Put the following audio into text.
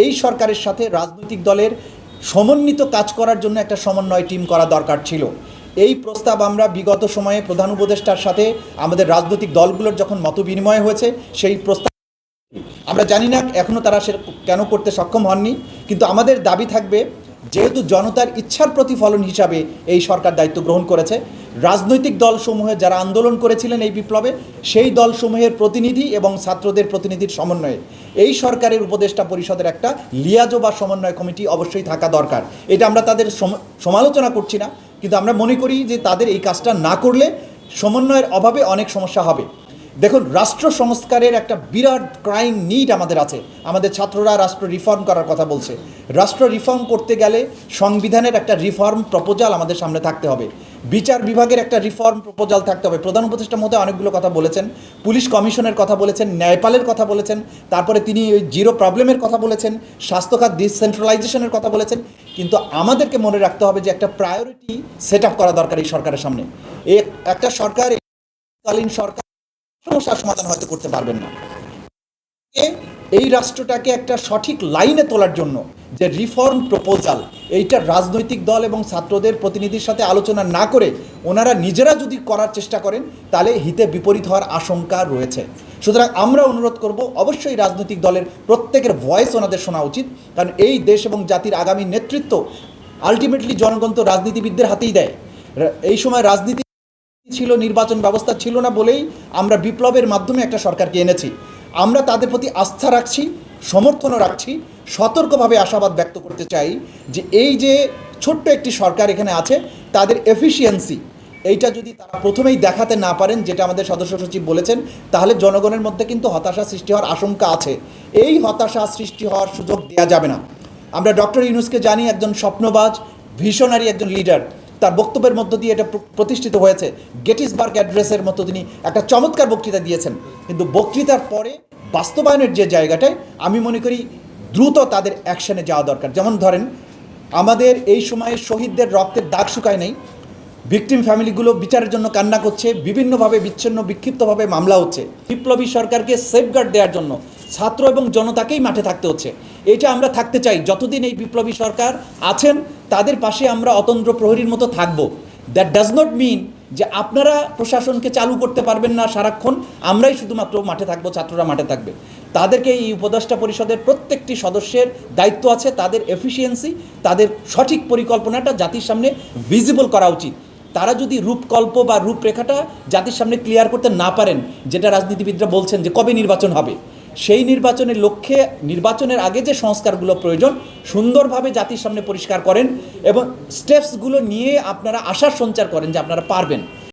এই সরকারের সাথে রাজনৈতিক দলের সমন্বিত কাজ করার জন্য একটা সমন্বয় টিম করা দরকার ছিল। এই প্রস্তাব আমরা বিগত সময়ে প্রধান উপদেষ্টার সাথে আমাদের রাজনৈতিক দলগুলোর যখন মত বিনিময় হয়েছে, সেই প্রস্তাব আমরা জানি না এখনও তারা সে কেন করতে সক্ষম হননি। কিন্তু আমাদের দাবি থাকবে যেহেতু জনতার ইচ্ছার প্রতিফলন হিসাবে এই সরকার দায়িত্ব গ্রহণ করেছে, রাজনৈতিক দলসমূহে যারা আন্দোলন করেছিলেন এই বিপ্লবে, সেই দলসমূহের প্রতিনিধি এবং ছাত্রদের প্রতিনিধির সমন্বয়ে এই সরকারের উপদেষ্টা পরিষদের একটা লিয়াজো বা সমন্বয় কমিটি অবশ্যই থাকা দরকার। এটা আমরা তাদের সম- সমালোচনা করছি না, কিন্তু আমরা মনে করি যে তাদের এই কাজটা না করলে সমন্বয়ের অভাবে অনেক সমস্যা হবে। দেখুন, রাষ্ট্র সংস্কারের একটা বিরাট ক্রাইম নিড আমাদের আছে। আমাদের ছাত্ররা রাষ্ট্র রিফর্ম করার কথা বলছে। রাষ্ট্র রিফর্ম করতে গেলে সংবিধানের একটা রিফর্ম প্রপোজাল আমাদের সামনে থাকতে হবে। বিচার বিভাগের একটা রিফর্ম প্রপোজাল থাকতে হবে। প্রধান উপদেষ্টার মধ্যে অনেকগুলো কথা বলেছেন, পুলিশ কমিশনের কথা বলেছেন, ন্যায়পালের কথা বলেছেন, তারপরে তিনি ওই জিরো প্রবলেমের কথা বলেছেন, স্বাস্থ্যখাত ডিসেন্ট্রালাইজেশনের কথা বলেছেন। কিন্তু আমাদেরকে মনে রাখতে হবে যে একটা প্রায়োরিটি সেট আপ করা দরকার এই সরকারের সামনে। একটা সরকার কালীন সরকার সমস্যার সমাধান হয়তো করতে পারবেন না। এই রাষ্ট্রটাকে একটা সঠিক লাইনে তোলার জন্য যে রিফর্ম প্রপোজাল, এইটা রাজনৈতিক দল এবং ছাত্রদের প্রতিনিধির সাথে আলোচনা না করে ওনারা নিজেরা যদি করার চেষ্টা করেন, তাহলে হিতে বিপরীত হওয়ার আশঙ্কা রয়েছে। সুতরাং আমরা অনুরোধ করব, অবশ্যই রাজনৈতিক দলের প্রত্যেকের ভয়েস ওনাদের শোনা উচিত, কারণ এই দেশ এবং জাতির আগামী নেতৃত্ব আলটিমেটলি জনগণ তো রাজনীতিবিদদের হাতেই দেয়। এই সময় রাজনীতি ছিল, নির্বাচন ব্যবস্থা ছিল না বলেই আমরা বিপ্লবের মাধ্যমে একটা সরকারকে এনেছি। আমরা তাদের প্রতি আস্থা রাখছি, সমর্থনও রাখছি, সতর্কভাবে আশাবাদ ব্যক্ত করতে চাই যে এই যে ছোট্ট একটি সরকার এখানে আছে, তাদের এফিসিয়েন্সি এইটা যদি তারা প্রথমেই দেখাতে না পারেন, যেটা আমাদের সদস্য সচিব বলেছেন, তাহলে জনগণের মধ্যে কিন্তু হতাশা সৃষ্টি হওয়ার আশঙ্কা আছে। এই হতাশা সৃষ্টি হওয়ার সুযোগ দেওয়া যাবে না। আমরা ডক্টর ইউনুসকে জানি, একজন স্বপ্নবাজ ভিশনারি একজন লিডার তার বক্তব্যের মধ্য দিয়ে এটা প্রতিষ্ঠিত হয়েছে। গেটিসবার্গ অ্যাড্রেসের মতো তিনি একটা চমৎকার বক্তৃতা দিয়েছেন। কিন্তু বক্তৃতার পরে বাস্তবায়নের যে জায়গাটায় আমি মনে করি দ্রুত তাদের অ্যাকশানে যাওয়া দরকার। যেমন ধরেন, আমাদের এই সময়ে শহীদদের রক্তের দাগ শুকায় নেই। ভিকটিম ফ্যামিলিগুলো বিচারের জন্য কান্না করছে। বিভিন্নভাবে বিচ্ছিন্ন, বিক্ষিপ্তভাবে মামলা হচ্ছে। বিপ্লবী সরকারকে সেফগার্ড দেওয়ার জন্য ছাত্র এবং জনতাকেই মাঠে থাকতে হচ্ছে। এটা আমরা থাকতে চাই। যতদিন এই বিপ্লবী সরকার আছেন, তাদের পাশে আমরা অতন্ত্র প্রহরীর মতো থাকব। দ্যাট ডাজ নট মিন যে আপনারা প্রশাসনকে চালু করতে পারবেন না সারাক্ষণ। আমরাই শুধুমাত্র মাঠে থাকব, ছাত্ররা মাঠে থাকবে। তাদেরকে এই উপদেষ্টা পরিষদের প্রত্যেকটি সদস্যের দায়িত্ব আছে। তাদের এফিসিয়েন্সি তাদের সঠিক পরিকল্পনাটা জাতির সামনে ভিজিবল করা উচিত। তারা যদি রূপকল্প বা রূপরেখাটা জাতির সামনে ক্লিয়ার করতে না পারেন, যেটা রাজনীতিবিদরা বলছেন যে কবে নির্বাচন হবে সেই নির্বাচনের লক্ষ্যে নির্বাচনের আগে যে সংস্কারগুলো প্রয়োজন, সুন্দরভাবে জাতির সামনে পরিষ্কার করেন এবং স্টেপসগুলো নিয়ে আপনারা আশার সঞ্চার করেন যে আপনারা পারবেন।